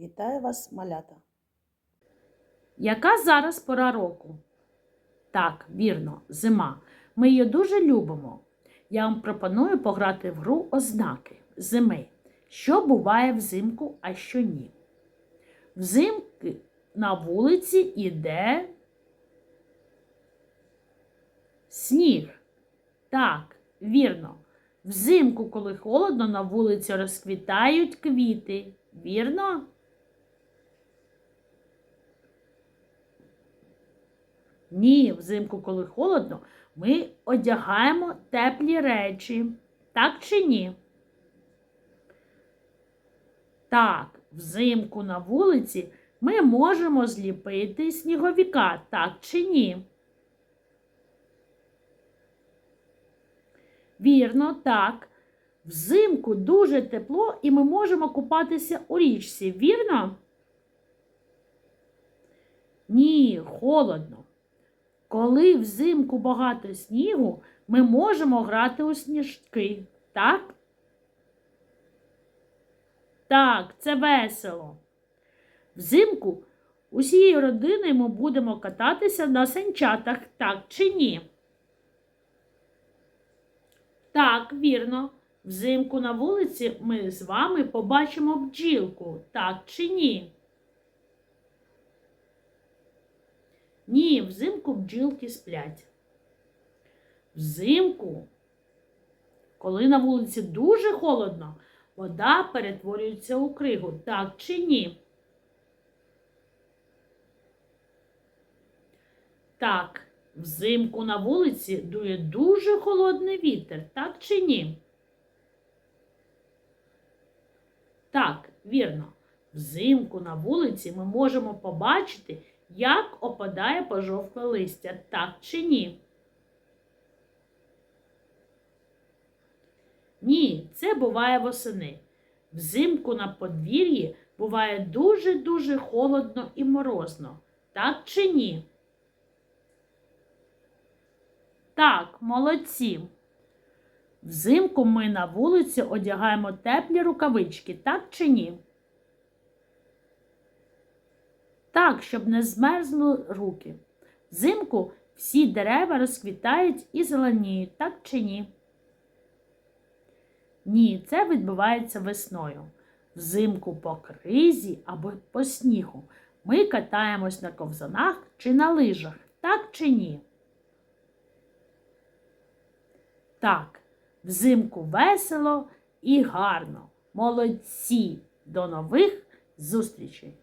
Вітаю вас, малята! Яка зараз пора року? Так, вірно, зима. Ми її дуже любимо. Я вам пропоную пограти в гру ознаки зими. Що буває взимку, а що ні. Взимки на вулиці іде сніг. Так, вірно. Взимку, коли холодно, на вулиці розквітають квіти. Вірно? Ні, взимку, коли холодно, ми одягаємо теплі речі. Так чи ні? Так, взимку на вулиці ми можемо зліпити сніговіка, так чи ні? Вірно, так. Взимку дуже тепло і ми можемо купатися у річці, вірно? Ні, холодно. Коли взимку багато снігу, ми можемо грати у сніжки, так? Так, це весело. Взимку усією родиною ми будемо кататися на санчатах, так чи ні? Так, вірно. Взимку на вулиці ми з вами побачимо бджілку, так чи ні? Ні, взимку бджілки сплять. Взимку, коли на вулиці дуже холодно, вода перетворюється у кригу, так чи ні? Так, взимку на вулиці дує дуже холодний вітер, так чи ні? Так, вірно. Взимку на вулиці ми можемо побачити, як опадає пожовкле листя, так чи ні? Ні, це буває восени. Взимку на подвір'ї буває дуже-дуже холодно і морозно, так чи ні? Так, молодці. Взимку ми на вулиці одягаємо теплі рукавички, так чи ні? Так, щоб не змерзли руки. Взимку всі дерева розквітають і зеленіють, так чи ні? Ні, це відбувається весною. Взимку по кризі або по снігу ми катаємось на ковзанах чи на лижах, так чи ні? Так, взимку весело і гарно. Молодці! До нових зустрічей!